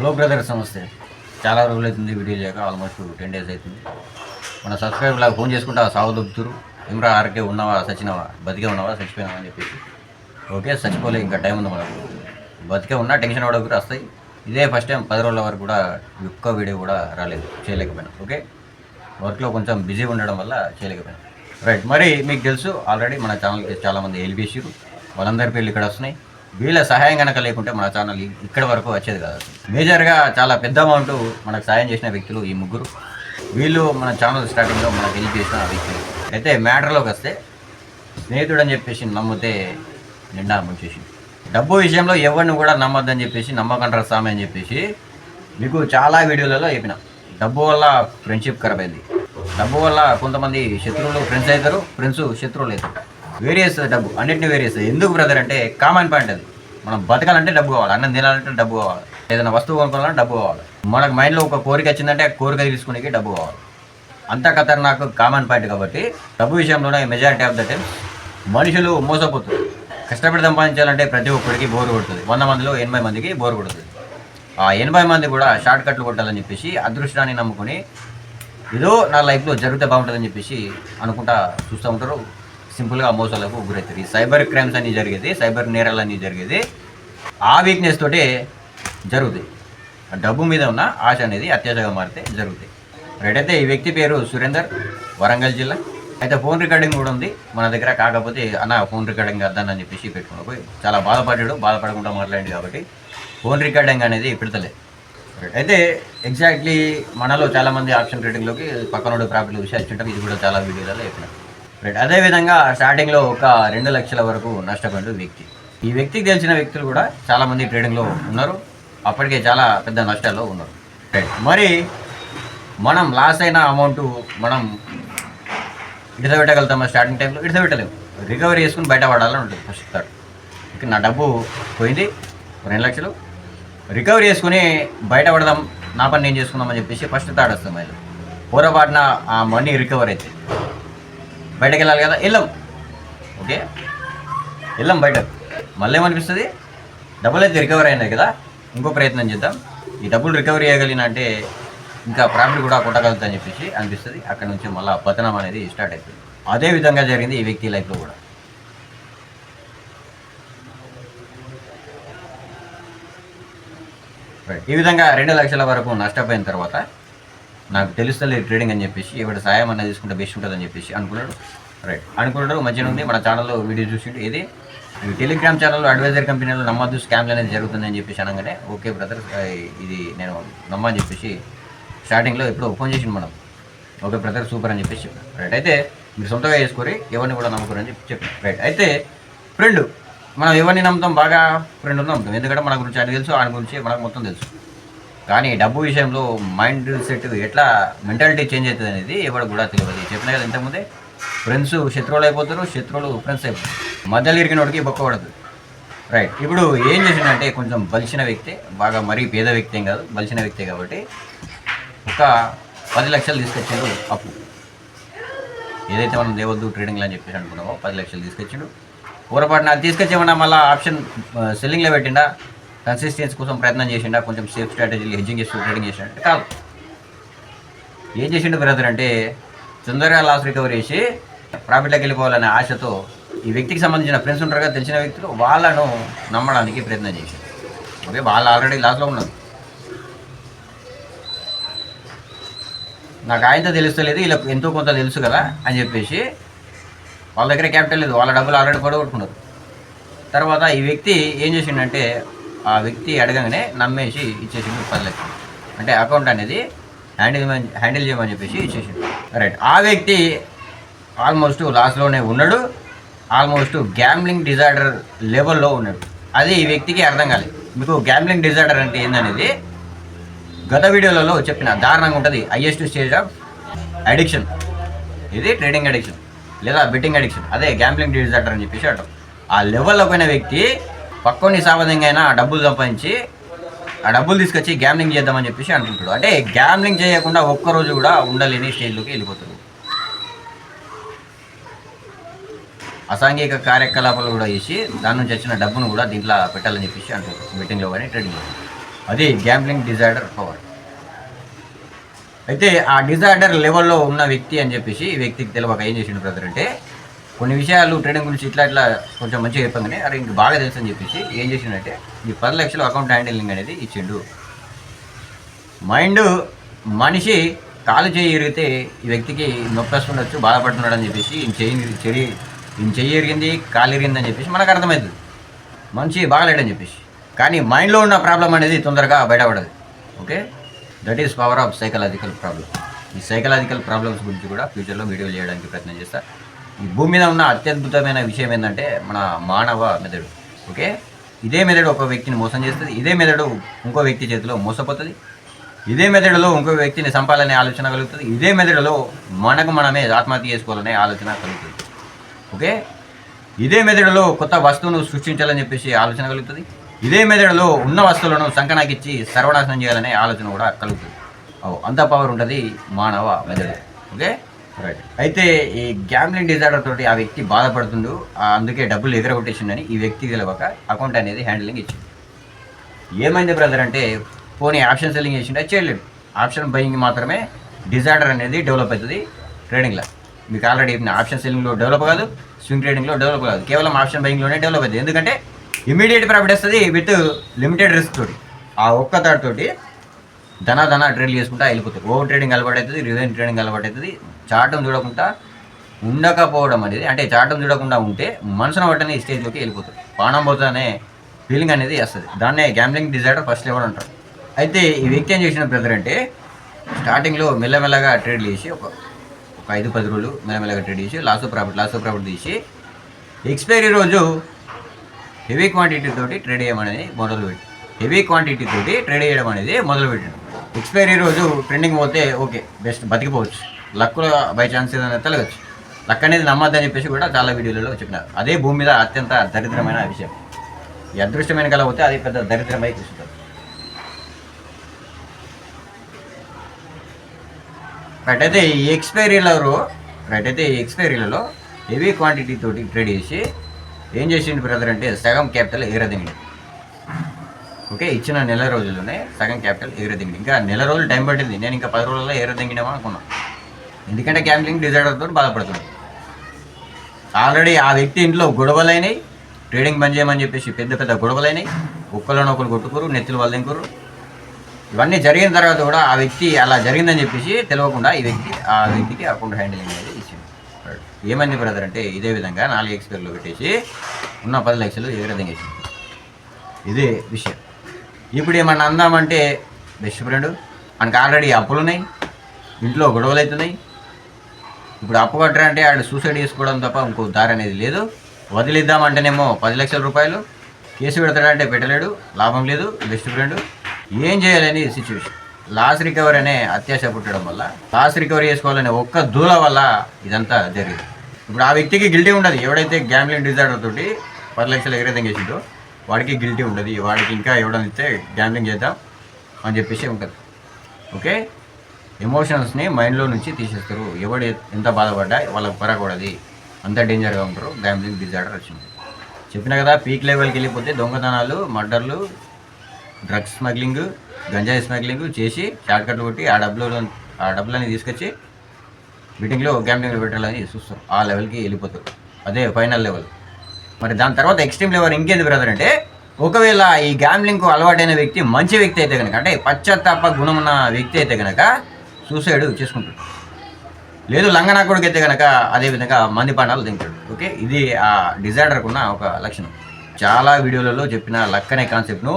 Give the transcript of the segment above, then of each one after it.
Hello brothers నమస్తే. చాలా రోజులు అవుతుంది వీడియో లేక ఆల్మోస్ట్ టెన్ డేస్ అవుతుంది. మన సబ్స్క్రైబర్ లాగా ఫోన్ చేసుకుంటా సాగు దొబ్బుతురు. ఇమ్రా ఆర్కే ఉన్నావా సచినవా బతికే ఉన్నావా చచ్చిపోయినావా అని చెప్పేసి. ఓకే చచ్చిపోలే ఇంకా టైం ఉంది మనకు. బతికే ఉన్నా టెన్షన్ కూడా వస్తాయి ఇదే ఫస్ట్ టైం పది రోజుల వరకు కూడా ఒక్క వీడియో కూడా రాలేదు చేయలేకపోయినా. ఓకే? వర్క్లో కొంచెం బిజీ ఉండడం వల్ల చేయలేకపోయినా. రైట్ మరి మీకు తెలుసు ఆల్రెడీ మన ఛానల్కి చాలామంది ఎలిపేసారు వాళ్ళందరి పేర్లు ఇక్కడ వస్తున్నాయి. వీళ్ళ సహాయం కనుక లేకుంటే మన ఛానల్ ఇక్కడ వరకు వచ్చేది కాదు. మేజర్గా చాలా పెద్ద అమౌంట్ మనకు సాయం చేసిన వ్యక్తులు ఈ ముగ్గురు. వీళ్ళు మన ఛానల్ స్టార్టింగ్లో మనకు హెల్ప్ చేసిన వ్యక్తులు. అయితే మ్యాటర్లోకి వస్తే స్నేహితుడు అని చెప్పేసి నమ్మితే నిండా ముంచేసి డబ్బు విషయంలో ఎవరిని కూడా నమ్మొద్దని చెప్పేసి నమ్మకంటారు స్వామి అని చెప్పేసి మీకు చాలా వీడియోలలో చెప్పిన. డబ్బు వల్ల ఫ్రెండ్షిప్ ఖరాబ్ అయింది డబ్బు వల్ల కొంతమంది శత్రువులు ఫ్రెండ్స్ అవుతారు ఫ్రెండ్స్ శత్రువులు అవుతారు వేరియస్ డబ్బు అన్నింటినీ వేరియస్ ఎందుకు బ్రదర్ అంటే కామన్ పాయింట్ అది. మనం బతకాలంటే డబ్బు కావాలి అన్నం తినాలంటే డబ్బు కావాలి ఏదైనా వస్తువు కొనుక్కోవాలంటే డబ్బు కావాలి. మనకు మైండ్లో ఒక కోరిక వచ్చిందంటే ఆ కోరిక తీసుకునేకి డబ్బు కావాలి. అంత ఖతర్నాక్ కామన్ పాయింట్ కాబట్టి డబ్బు విషయంలోనే మెజారిటీ ఆఫ్ ద టైం మనుషులు మోసపోతారు. కష్టపడి సంపాదించాలంటే ప్రతి ఒక్కరికి బోరు కొడుతుంది. వంద మందిలో ఎనభై మందికి బోరు కొడుతుంది. ఆ ఎనభై మంది కూడా షార్ట్ కట్లు కొట్టాలని చెప్పేసి అదృష్టాన్ని నమ్ముకొని ఏదో నా లైఫ్లో జరిగితే బాగుంటుందని చెప్పేసి అనుకుంటా చూస్తూ ఉంటారు. సింపుల్గా మోసాలకు గురవుతుంది సైబర్ క్రైమ్స్ అన్నీ జరిగేది సైబర్ నేరాలు అన్నీ జరిగేది. ఆ వీక్నెస్ తోటే జరుగుతాయి. ఆ డబ్బు మీద ఉన్న ఆశ అనేది అత్యాశగా మారితే జరుగుతాయి. రైట్ అయితే ఈ వ్యక్తి పేరు సురేందర్ వరంగల్ జిల్లా. అయితే ఫోన్ రికార్డింగ్ కూడా ఉంది. మన దగ్గర కాకపోతే అన్న ఫోన్ రికార్డింగ్ అద్దానని చెప్పేసి పెట్టుకున్నా పోయి చాలా బాధపడ్డాడు. బాధపడకుండా మాట్లాడింది కాబట్టి ఫోన్ రికార్డింగ్ అనేది పెడతలే. అయితే ఎగ్జాక్ట్లీ మనలో చాలామంది ఆప్షన్ రేటింగ్లోకి పక్కనోడు ప్రాపర్టీ విషయాలు వచ్చింటాం ఇది కూడా చాలా వీడియోలలో చెప్పిన రైట్ అదేవిధంగా స్టార్టింగ్లో ఒక రెండు లక్షల వరకు నష్టపోయిన వ్యక్తి. ఈ వ్యక్తికి తెలిసిన వ్యక్తులు కూడా చాలామంది ట్రేడింగ్లో ఉన్నారు. అప్పటికే చాలా పెద్ద నష్టాల్లో ఉన్నారు. రైట్ మరి మనం లాస్ అయిన అమౌంట్ మనం ఇడతబెట్టగలుగుతామా స్టార్టింగ్ టైంలో ఇడతబెట్టలేము రికవరీ చేసుకుని బయటపడాలని ఉంటుంది ఫస్ట్ థర్డ్ ఇక నా డబ్బు పోయింది. రెండు లక్షలు. రికవరీ చేసుకుని బయట పడదాం. నా పని నేను చేసుకుందామని చెప్పేసి ఫస్ట్ థర్డ్ వస్తాం మళ్ళీ. పూర్వపాటున ఆ మనీ రికవర్ అవుతుంది బయటకు వెళ్ళాలి కదా వెళ్ళాం ఓకే? వెళ్ళాం బయట. మళ్ళీ ఏమనిపిస్తుంది డబ్బులు అయితే రికవర్ అయినాయి కదా ఇంకో ప్రయత్నం చేద్దాం. ఈ డబ్బులు రికవరీ చేయగలిగిన అంటే ఇంకా ప్రాఫిట్ కూడా కొట్టగలుగుతా అని చెప్పేసి అనిపిస్తుంది. అక్కడ నుంచి మళ్ళీ పతనం అనేది స్టార్ట్ అవుతుంది అదే విధంగా జరిగింది ఈ వ్యక్తి లైఫ్లో కూడా. ఈ విధంగా రెండు లక్షల వరకు నష్టపోయిన తర్వాత నాకు తెలుస్తలేదు ట్రేడింగ్ అని చెప్పేసి ఎవరి సాయం అన్న తీసుకుంటే బెస్ట్ ఉంటుందని చెప్పేసి అనుకున్నాడు. రైట్ అనుకున్నాడు మంచిగా ఉంది మన ఛానల్లో వీడియో చూసిండు. ఇది ఈ టెలిగ్రామ్ ఛానల్లో అడ్వైజర్ కంపెనీలో నమ్మద్దు స్కామ్లు అనేది జరుగుతుందని చెప్పేసి అనగానే ఓకే బ్రదర్ ఇది నేను నమ్మని చెప్పేసి స్టార్టింగ్లో ఎప్పుడో ఫోన్ చేసిండు మనం. ఓకే బ్రదర్ సూపర్ అని చెప్పేసి చెప్పాను రైట్ అయితే మీరు సొంతగా చేసుకోరి ఎవరిని కూడా నమ్ముకోరని చెప్పి చెప్పాను రైట్ అయితే ఫ్రెండ్ మనం ఎవరిని నమ్ముతాం బాగా? ఫ్రెండ్ నమ్ముతాం. ఎందుకంటే మన గురించి అది తెలుసు ఆయన గురించి మనకు మొత్తం తెలుసు. కానీ డబ్బు విషయంలో మైండ్ సెట్ ఎట్లా మెంటాలిటీ చేంజ్ అవుతుంది అనేది ఎవరు కూడా తెలియదు. చెప్పిన కదా ఇంతకుముందే? ఫ్రెండ్స్ శత్రువులు అయిపోతారు శత్రువులు ఫ్రెండ్స్ అయిపోతారు. మధ్యలో ఇరిగిన వాడికి పడదు రైట్ ఇప్పుడు ఏం చేసిందంటే కొంచెం బలిసిన వ్యక్తి బాగా మరీ పేద వ్యక్తి ఏం కాదు బలిసిన వ్యక్తే కాబట్టి ఒక పది లక్షలు తీసుకొచ్చిండు అప్పు. ఏదైతే మనం దేవద్దు ట్రేడింగ్లో అని చెప్పేసి అనుకున్నామో పది లక్షలు తీసుకొచ్చిండు. పొరపాటున అది తీసుకొచ్చేమన్నా మళ్ళీ ఆప్షన్ సెల్లింగ్లో పెట్టిండా? కన్సిస్టెన్సీ కోసం ప్రయత్నం చేసిండా కొంచెం సేఫ్ స్ట్రాటజీలు హెడ్జింగ్ చేసి ట్రేడింగ్ చేసిండే కాదు. ఏం చేసిండు బ్రదర్ అంటే తొందరగా లాస్ రికవరీ చేసి ప్రాఫిట్లోకి వెళ్ళిపోవాలనే ఆశతో ఈ వ్యక్తికి సంబంధించిన ఫ్రెండ్స్ ఉంటారు కదా తెలిసిన వ్యక్తులు వాళ్ళను నమ్మడానికి ప్రయత్నం చేశారు ఓకే వాళ్ళు ఆల్రెడీ లాస్లో ఉన్నారు. నాకు ఆయనతో తెలుస్తలేదు ఇలా ఎంతో కొంత తెలుసు కదా అని చెప్పేసి వాళ్ళ దగ్గర క్యాపిటల్ లేదు. వాళ్ళ డబ్బులు ఆల్రెడీ పడగొట్టుకున్నారు. తర్వాత ఈ వ్యక్తి ఏం చేసిండంటే ఆ వ్యక్తి అడగగానే నమ్మేసి ఇచ్చేసిండు పది లక్షలు. అంటే అకౌంట్ అనేది హ్యాండిల్ హ్యాండిల్ చేయమని చెప్పేసి ఇచ్చేసిండు. రైట్ ఆ వ్యక్తి ఆల్మోస్ట్ లాస్లోనే ఉన్నాడు. ఆల్మోస్ట్ గ్యాంబ్లింగ్ డిజార్డర్ లెవెల్లో ఉన్నాడు. అది ఈ వ్యక్తికి అర్థం కాలేదు మీకు గ్యాంబ్లింగ్ డిజార్డర్ అంటే ఏందనేది గత వీడియోలలో చెప్పిన దారుణంగా ఉంటుంది. హయ్యెస్ట్ స్టేజ్ ఆఫ్ అడిక్షన్ ఇది ట్రేడింగ్ అడిక్షన్ లేదా బెట్టింగ్ అడిక్షన్ అదే గ్యాంబ్లింగ్ డిజార్డర్ అని చెప్పేసి అంటాం ఆ లెవెల్లో పోయిన వ్యక్తి పక్కోని సావధంగా ఆ డబ్బులు సంపాదించి ఆ డబ్బులు తీసుకొచ్చి గ్యామ్లింగ్ చేద్దామని చెప్పేసి అనుకుంటాడు అంటే గ్యామ్లింగ్ చేయకుండా ఒక్కరోజు కూడా ఉండలేని స్టేజ్లోకి వెళ్ళిపోతాడు. అసాంఘిక కార్యకలాపాలు కూడా చేసి దాని నుంచి వచ్చిన డబ్బును కూడా దీంట్లో పెట్టాలని చెప్పేసి అంటారు బెట్టింగ్లో కానీ ట్రేడింగ్లో అది గ్యాంబ్లింగ్ డిజార్డర్ పవర్ అయితే ఆ డిజార్డర్ లెవెల్లో ఉన్న వ్యక్తి అని చెప్పేసి ఈ వ్యక్తికి తెలియక ఏం చేసిండు బ్రదర్ అంటే కొన్ని విషయాలు ట్రేడింగ్ గురించి ఇట్లా ఇట్లా కొంచెం మంచిగా చెప్పగానే అరే ఇంక బాగా తెలుసు అని చెప్పేసి ఏం చేసిండంటే ఈ పది లక్షలు అకౌంట్ హ్యాండిలింగ్ అనేది ఇచ్చిండు. మైండ్ మనిషి కాలు చేయి ఇరిగితే ఈ వ్యక్తికి నొప్పి వస్తుండొచ్చు బాధపడుతున్నాడు అని చెప్పేసి ఈయన చెయ్యి చెరి ఈయన చెయ్యి ఇరిగింది కాలు ఇరిగింది అని చెప్పేసి మనకు అర్థమవుతుంది మనిషి బాగలేడని చెప్పేసి. కానీ మైండ్లో ఉన్న ప్రాబ్లం అనేది తొందరగా బయటపడదు. Okay that is power of psychological problem ఈ సైకలాజికల్ ప్రాబ్లమ్స్ గురించి కూడా ఫ్యూచర్లో వీడియోలు చేయడానికి ప్రయత్నం చేస్తారు ఈ భూమి మీద ఉన్న అత్యద్భుతమైన విషయం ఏంటంటే మన మానవ మెదడు ఓకే? ఇదే మెదడు ఒక వ్యక్తిని మోసం చేస్తుంది ఇదే మెదడు ఇంకో వ్యక్తి చేతిలో మోసపోతుంది ఇదే మెదడులో ఇంకో వ్యక్తిని సంపాలనే ఆలోచన కలుగుతుంది ఇదే మెదడులో మనకు మనమే ఆత్మహత్య చేసుకోవాలనే ఆలోచన కలుగుతుంది ఓకే? ఇదే మెదడులో కొత్త వస్తువును సృష్టించాలని చెప్పేసి ఆలోచన కలుగుతుంది ఇదే మెదడులో ఉన్న వస్తువులను సంకనాకిచ్చి సర్వనాశనం చేయాలనే ఆలోచన కూడా కలుగుతుంది. అంత పవర్ ఉంటుంది మానవ మెదడు ఓకే? అయితే ఈ గ్యాంబ్లింగ్ డిజార్డర్ తోటి ఆ వ్యక్తి బాధపడుతుండు. ఆ అందుకే డబ్బులు ఎగరగొట్టేసిండని ఈ వ్యక్తి గెలవక అకౌంట్ అనేది హ్యాండిలింగ్ ఇచ్చింది ఏమైంది బ్రదర్ అంటే పోనీ ఆప్షన్ సెల్లింగ్ చేసిండే? చేయలేడు. ఆప్షన్ బయింగ్ మాత్రమే డిజార్డర్ అనేది డెవలప్ అవుతుంది ట్రేడింగ్లో మీకు ఆల్రెడీ చెప్పిన ఆప్షన్ సెల్లింగ్లో డెవలప్ కాదు స్వింగ్ ట్రేడింగ్లో డెవలప్ కాదు. కేవలం ఆప్షన్ బయింగ్లోనే డెవలప్ అవుతుంది. ఎందుకంటే ఇమీడియట్ ప్రాఫిట్ వస్తుంది విత్ లిమిటెడ్ రిస్క్ తోటి. ఆ ఒక్క థాట్ తోటి ధన ధన ట్రేడ్ చేసుకుంటా వెళ్ళిపోతుంది ఓవర్ ట్రేడింగ్ అలవాటు అవుతుంది రివెన్ ట్రేడింగ్ అలవాటు అవుతుంది చాటం చూడకుండా ఉండకపోవడం అనేది అంటే చాటం చూడకుండా ఉంటే మనసున పట్టని స్టేజ్లోకి వెళ్ళిపోతుంది పానం పోతానే ఫీలింగ్ అనేది వస్తుంది. దాన్నే గ్యాంబ్లింగ్ డిజార్డర్ ఫస్ట్ లెవెల్ అంటారు. అయితే ఈ వ్యక్తి ఏం చేసిన బ్రదర్ అంటే స్టార్టింగ్లో మెల్లమెల్లగా ట్రేడ్ చేసి ఒక ఒక ఐదు పది రోజులు మెల్లమెల్లగా ట్రేడ్ చేసి లాస్ ప్రాఫిట్ లాస్ ప్రాఫిట్ తీసి ఎక్స్పైరీ రోజు హెవీ క్వాంటిటీ తోటి ట్రేడ్ చేయమనేది మొదలుపెట్టి హెవీ క్వాంటిటీ తోటి ట్రేడ్ చేయడం అనేది మొదలుపెట్టాడు ఎక్స్పైరీ రోజు ట్రెండింగ్ పోతే ఓకే బెస్ట్ బతికిపోవచ్చు. లక్లో బై ఛాన్స్ ఏదైనా తెలవచ్చు లక్ అనేది నమ్మద్దని చెప్పేసి కూడా చాలా వీడియోలలో చెప్పినారు. అదే భూమి మీద అత్యంత దరిద్రమైన విషయం. ఈ అదృష్టమైన కల పోతే అది పెద్ద దరిద్రమై కూర్చుంటారు రైట్ అయితే ఈ ఎక్స్పైరీలలో రైట్ అయితే ఈ ఎక్స్పైరీలలో హెవీ క్వాంటిటీ తోటి ట్రేడ్ చేసి ఏం చేసిండు బ్రదర్ అంటే సగం క్యాపిటల్ ఎగరదిండి. ఓకే ఇచ్చిన నెల రోజుల్లోనే సగం క్యాపిటల్ ఎగరదిండి. ఇంకా నెల రోజులు టైం పట్టింది. నేను ఇంకా పది రోజుల్లో ఎగరదింగినామా అనుకున్నాను ఎందుకంటే గ్యాంబ్లింగ్ డిజార్డర్తో బాధపడుతుంది ఆల్రెడీ ఆ వ్యక్తి ఇంట్లో గొడవలైనాయి ట్రేడింగ్ బంద్ చేయమని చెప్పేసి పెద్ద పెద్ద గొడవలైనాయి ఒక్కలను ఒకరు కొట్టుకోరు నెత్తులు వాళ్ళు దింకురు ఇవన్నీ జరిగిన తర్వాత కూడా ఆ వ్యక్తి అలా జరిగిందని చెప్పేసి తెలియకుండా ఈ వ్యక్తి ఆ వ్యక్తికి అకౌంట్ హ్యాండిలింగ్ అనేది ఇచ్చింది ఏమంది బ్రదర్ అంటే ఇదే విధంగా నాలుగు ఎక్స్పైర్లో పెట్టేసి ఉన్న పది లక్షలు ఏ విధంగా ఇచ్చింది ఇదే విషయం. ఇప్పుడు ఏమన్నా అందామంటే బెస్ట్ ఫ్రెండ్ మనకు ఆల్రెడీ అప్పులు ఉన్నాయి ఇంట్లో గొడవలు అవుతున్నాయి ఇప్పుడు అప్పు కట్టరంటే ఆడు సూసైడ్ చేసుకోవడం తప్ప ఇంకో దారి అనేది లేదు. వదిలిద్దామంటేనేమో పది లక్షల రూపాయలు. కేసు పెడతాడంటే పెట్టలేడు. లాభం లేదు. Best friend. ఏం చేయాలని సిచ్యువేషన్ లాస్ రికవరీ అనే అత్యాశ పుట్టడం వల్ల లాస్ రికవరీ చేసుకోవాలనే ఒక్క దూల వల్ల ఇదంతా జరిగింది. ఇప్పుడు ఆ వ్యక్తికి గిల్టీ ఉండదు. ఎవడైతే గ్యాంబ్లింగ్ డిజార్డర్ తోటి పది లక్షలు ఎగరేదం చేసిందో వాడికి గిల్టీ ఉండదు. వాడికి ఇంకా ఎవడని గ్యాంబ్లింగ్ చేద్దాం అని చెప్పేసి ఉంటుంది. ఓకే? ఎమోషన్స్ని మైండ్లో నుంచి తీసేస్తారు. ఎవడు ఎంత బాధపడ్డా వాళ్ళకి పరకూడదు అంత డేంజర్గా ఉంటారు. గ్యాంబ్లింగ్ డిజార్డర్ వచ్చింది. చెప్పిన కదా పీక్ లెవెల్కి వెళ్ళిపోతే దొంగతనాలు మర్డర్లు డ్రగ్స్ స్మగ్లింగ్ గంజాయి స్మగ్లింగ్ చేసి షార్ట్ కట్లు కొట్టి ఆ డబ్బులు ఆ డబ్బులని తీసుకొచ్చి మీటింగ్లో గ్యాంబ్లింగ్లో పెట్టాలని చూస్తారు. ఆ లెవెల్కి వెళ్ళిపోతారు. అదే ఫైనల్ లెవెల్. మరి దాని తర్వాత ఎక్స్ట్రీమ్ లెవెల్ ఇంకేంది బ్రదర్ అంటే ఒకవేళ ఈ గ్యాంబ్లింగ్కు అలవాటైన వ్యక్తి మంచి వ్యక్తి అయితే కనుక అంటే పశ్చాత్తాప గుణం ఉన్న వ్యక్తి అయితే కనుక సూసైడ్ చేసుకుంటాడు. లేదు లంగనాకుడికి అయితే కనుక అదేవిధంగా మంది పాండాలు తింటాడు. ఓకే? ఇది ఆ డిజార్డర్కు ఉన్న ఒక లక్షణం. చాలా వీడియోలలో చెప్పిన లక్ అనే కాన్సెప్ట్ను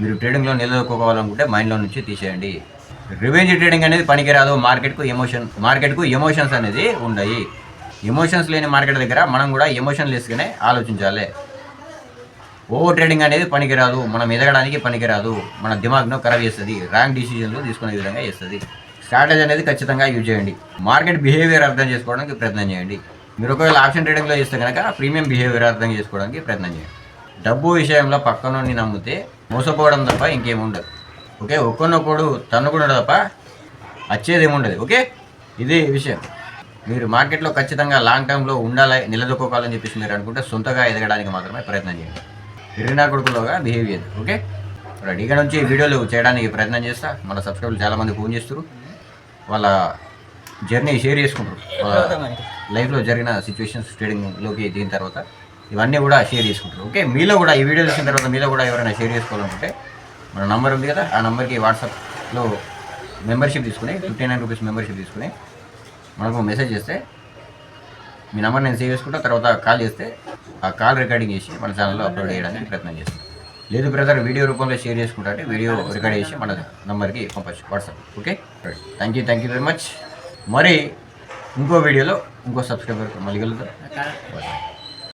మీరు ట్రేడింగ్లో నిలదొక్కుకోవాలనుకుంటే మైండ్లో నుంచి తీసేయండి. రివెంజ్ ట్రేడింగ్ అనేది పనికిరాదు. మార్కెట్కు ఎమోషన్ మార్కెట్కు ఎమోషన్స్ అనేది ఉన్నాయి ఎమోషన్స్ లేని మార్కెట్ దగ్గర మనం కూడా ఎమోషన్ లెస్గానే ఆలోచించాలి. ఓవర్ ట్రేడింగ్ అనేది పనికిరాదు. మనం ఎదగడానికి పనికిరాదు. మన దిమాగ్ను ఖరాబ్ చేస్తుంది. ర్యాంక్ డిసిజన్లు తీసుకునే విధంగా చేస్తుంది. స్ట్రాటజీ అనేది ఖచ్చితంగా యూజ్ చేయండి. మార్కెట్ బిహేవియర్ అర్థం చేసుకోవడానికి ప్రయత్నం చేయండి. మీరు ఒకవేళ ఆప్షన్ ట్రేడింగ్లో చేస్తే కనుక ప్రీమియం బిహేవియర్ అర్థం చేసుకోవడానికి ప్రయత్నం చేయండి. డబ్బు విషయంలో పక్కనోని నమ్మితే మోసపోవడం తప్ప ఇంకేముండదు ఓకే ఒక్కనొక్కడు తన్నుకున్నాడు తప్ప వచ్చేది ఏముండదు ఓకే ఇదే విషయం. మీరు మార్కెట్లో ఖచ్చితంగా లాంగ్ టర్మ్లో ఉండాలి నిలదొక్కోవాలని చెప్పేసి మీరు అనుకుంటే సొంతగా ఎదగడానికి మాత్రమే ప్రయత్నం చేయండి. ఇరినా కొడుకులోగా బిహేవ్ చేయదు ఓకే రైట్ ఇక్కడ నుంచి వీడియోలు చేయడానికి ప్రయత్నం చేస్తా. మన సబ్స్క్రైబర్లు చాలామంది ఫోన్ చేస్తారు వాళ్ళ జర్నీ షేర్ చేసుకుంటారు. లైఫ్లో జరిగిన సిచ్యువేషన్స్ ట్రేడింగ్లోకి దిగిన తర్వాత ఇవన్నీ కూడా షేర్ చేసుకుంటారు. ఓకే మీలో కూడా ఈ వీడియో చూసిన తర్వాత మీలో కూడా ఎవరైనా షేర్ చేసుకోవాలనుకుంటే మన నంబర్ ఉంది కదా ఆ నెంబర్కి వాట్సాప్లో మెంబర్షిప్ తీసుకుని ఫిఫ్టీ నైన్ రూపీస్ మెంబర్షిప్ తీసుకుని మనకు మెసేజ్ చేస్తే మీ నెంబర్ నేను సేవ్ చేసుకుంటా తర్వాత కాల్ చేస్తే ఆ కాల్ రికార్డింగ్ చేసి మన ఛానల్లో అప్లోడ్ చేయడానికి ప్రయత్నం చేస్తాం. లేదు బ్రదర్ వీడియో రూపంలో షేర్ చేసుకుంటా వీడియో రికార్డ్ చేసి మన నెంబర్కి పంపచ్చు WhatsApp okay? Thank you thank you very much మరి ఇంకో వీడియోలో ఇంకో సబ్స్క్రైబర్ మళ్ళీ కలుద్దాం. Bye.